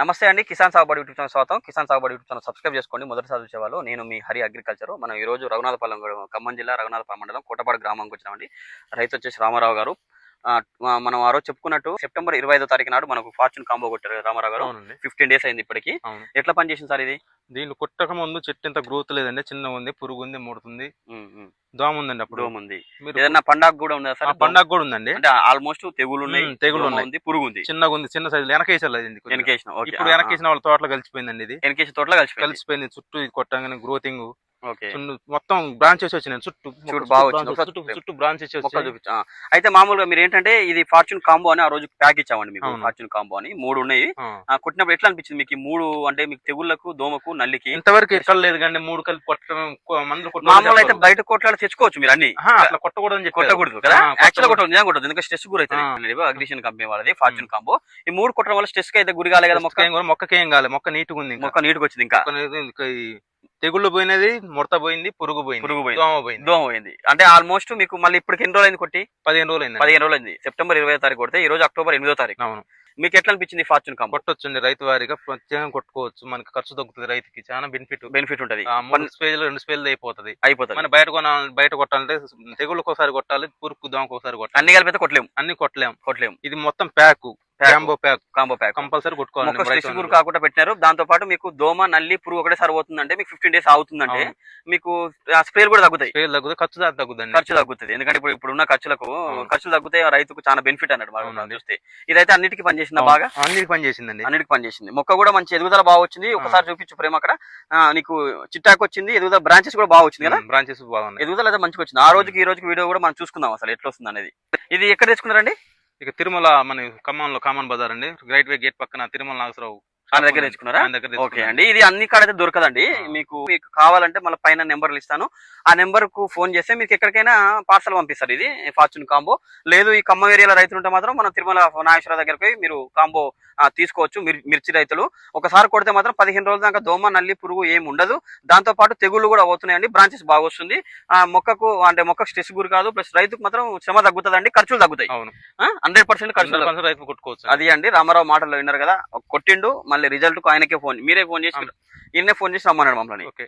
నమస్తే అండి కిసాన్ సాగుబడి యూట్యూబ్ ఛానల్ స్వాగతం. కిసాన్ సాగుబడి యూట్యూబ్ ఛానల్ సబ్స్క్రైబ్ చేసుకోండి మొదటిసారి చూసేవాళ్ళు. నేను మీ హరి అగ్రికల్చర్. మనం ఈ రోజు రఘునాథపాలెం ఖమ్మం జిల్లా రఘునాథపాలెం మండలం కోటపాడు గ్రామానికి వచ్చినామండి. రైతు వచ్చేసి రామారావు గారు. మనం ఆ రోజు చెప్పుకున్నట్టు సెప్టెంబర్ ఇరవై ఐదో తారీఖు నాడు మనకు ఫార్చ్యూన్ కాంబో కొట్టారు రామారావు గారు. అవునండి. ఫిఫ్టీన్ డేస్ అయింది ఇప్పటికి. అవును. ఎట్లా పనిచేసింది సార్ ఇది? దీన్ని కుట్టక ముందు చెట్టు ఇంత గ్రోత్ లేదండి. చిన్న ఉంది పురుగు ఉంది ముడుతుంది. దోమ ఉందండి అప్పుడు. డోమ్ ఉంది. మీరు ఏదన్నా పండాగ కూడా ఉందా ఆ సార్ పండగ కూడా ఉందండి. అంటే ఆల్మోస్ట్ తెగులు ఉన్నాయి ఉమ్, తెగులు దోమ ఉన్నాయి. ఉంది పురుగు ఉంది. చిన్నగా ఉంది చిన్న సైజు వెనకేసాలి. వెనకేసిన ఓకే. ఇప్పుడు వెనకేసిన వాళ్ళ తోటలో కలిసిపోయిందండి ఇది. వెనకేసిన తోటలో కలిసి కలిసిపోయింది. చుట్టూ ఇది కొట్టగానే గ్రోతింగ్ మొత్తం బ్రాంచెస్ వచ్చినాయి చుట్టూ చూడు, బాగా చుట్టూ వచ్చింది. బ్రాంచెస్ చూపించా. అయితే మామూలుగా మీరు ఏంటంటే ఇది ఫార్చ్యూన్ కాంబో అని ఆ రోజు ప్యాక్ ఇచ్చామండి మీకు. ఫార్చ్యూన్ కాంబో అని. మూడు ఉన్నాయి. కొట్టినప్పుడు ఎట్లా అనిపించింది మీకు మూడు అంటే మీకు తెగుళ్ళకు దోమకు నల్లికి? ఇంతవరకు ఎక్కడ లేదు కానీ మూడు కలిపి కొట్టడం మందులు మామూలు అయితే. బయట కొట్లాడ తెచ్చుకోవచ్చు మీరు అన్ని. అట్లా కొట్టకూడదు కదా? ఆ, యాక్చువల్ కొట్టకూడదు. కొట్టదు నిజంగా కొట్టదు ఎందుకంటే స్ట్రెస్ గురి. అవుతుంది అగ్రిషన్ కంపెనీ వాళ్ళది ఫార్చ్యూన్ కాంబో ఈ మూడు కొట్టడం వల్ల స్ట్రెస్ అయితే గురి కాలే కదా మొక్క మొక్క? ఏం కూడా మొక్కకి ఏం కాలేదు మొక్క నీట్గా ఉంది. మొక్క నీటికి వచ్చింది ఇంకా. తెగుళ్ళు పోయినది ముడత పోయింది పురుగు పోయింది పురుగు పోయింది. దోమ పోయింది. దోమ పోయింది. అంటే ఆల్మోస్ట్ మీకు మళ్ళీ ఇప్పటికి ఎన్ని రోజులు అయింది కొట్టి? పదిహేను రోజులు అయింది పదిహేను రోజులు అయింది సెప్టెంబర్ ఇరవై తారీఖు కొడితే ఈ రోజు అక్టోబర్ ఎనిమిదో తారీఖు. అవును. మీకు ఎట్లా అనిపించింది ఫార్చ్యూన్ కాంబో? కొట్టొచ్చండి రైతు వారిగా ప్రత్యేకంగా కొట్టుకోవచ్చు. మనకి ఖర్చు తగ్గుతుంది రైతుకి చాలా బెనిఫిట్ బెనిఫిట్ ఉంటది. స్పేజ్లు రెండు స్పేజ్లు అయిపోతుంది. అయిపోతుంది. మన బయట కొన బయట కొట్టాలంటే తెగుళ్ళకి ఒకసారి కొట్టాలి పురుగు దోమకు ఒకసారి కొట్టాలి. అన్ని కలిపితే కొట్టలేము. అన్ని కొట్టలేం. కొట్టలేము. ఇది మొత్తం pack. Jumbo pack combo pack compulsory కొట్టుకోవాలి. స్ట్రెస్ గురి కాకుండా పెట్టినారు. దాంతో పాటు మీకు దోమ నల్లి పురుగు ఒకటేసారి పోతుందంటే మీకు ఫిఫ్టీన్ డేస్ అవుతుందంటే. మీకు స్ప్రేలు కూడా తగ్గుతాయి. స్పేజ్ తగ్గుతుంది ఖర్చు తగ్గుదండి. ఖర్చు తగ్గుతుంది. ఎందుకంటే ఇప్పుడు ఇప్పుడున్న ఖర్చులకు అవును. ఖర్చులు తగ్గితే రైతుకు చాలా బెనిఫిట్ అన్నట్టు మనం అవునండి. చూస్తే. ఇదైతే అన్నిటికీ పనిచేసిందా బాగా? అన్నిటికి పని చేసిందండి. అన్నిటికి పనిచేసింది మొక్క కూడా మంచి ఎదుగుదల బాగా వచ్చింది. ఒకసారి చూపించు ప్రేమ అక్కడ. నీకు చిట్టాకు వచ్చింది ఎదుగుదల బ్రాంచెస్ కూడా బాగా వచ్చింది కదా? బ్రాంచెస్ బాగున్నాయి ఎదుగుదల అయితే మంచిగా వచ్చింది. ఆ రోజుకి ఈ రోజుకి వీడియో కూడా మనం చూసుకుందాం అసలు ఎట్లా వస్తుంది అనేది ఇది ఎక్కడ తెచ్చుకున్నారండి? ఇక తిరుమల మన ఖమ్మంలో కామన్ బజార్ అండి. రైట్ వే గేట్ పక్కన తిరుమల నాగేశ్వరరావు దగ్గర తెచ్చుకున్నారా? ఓకే. అండి. ఇది అన్ని కాడ అయితే దొరకదండి. మీకు మీకు కావాలంటే మళ్ళీ పైన నెంబర్లు ఇస్తాను. ఆ నెంబర్కు ఫోన్ చేస్తే మీకు ఎక్కడికైనా పార్సల్ పంపిస్తారు ఇది ఫార్చ్యూన్ కాంబో. లేదు ఈ ఖమ్మం ఏరియాలో రైతులు ఉంటే మాత్రం మన తిరుమల నాగేశ్వర దగ్గరికి పోయి మీరు కాంబో తీసుకోవచ్చు మిర్- మిర్చి రైతులు. ఒకసారి కొడితే మాత్రం పదిహేను రోజుల దాకా దోమ నల్లి పురుగు ఏమి ఉండదు. దాంతో పాటు తెగుళ్ళు కూడా అవుతున్నాయండి బ్రాంచెస్ బాగా వస్తుంది. ఆ మొక్కకు అంటే మొక్కకు స్ట్రెస్ గురి కాదు. ప్లస్ రైతుకు మాత్రం శ్రమ తగ్గుతుందండి. ఖర్చులు తగ్గుతాయి. అవును. హండ్రెడ్ పర్సెంట్ ఖర్చులు రైతు కొట్టుకోవచ్చు. అది అండి. రామారావు మాటల్లో విన్నారు కదా. కొట్టిండు మళ్ళీ రిజల్ట్కు ఆయనకే ఫోన్ మీరే ఫోన్ చేసి ఈయనే ఫోన్ చేసి రమ్మన్నాడు మమ్మల్ని. ఓకే.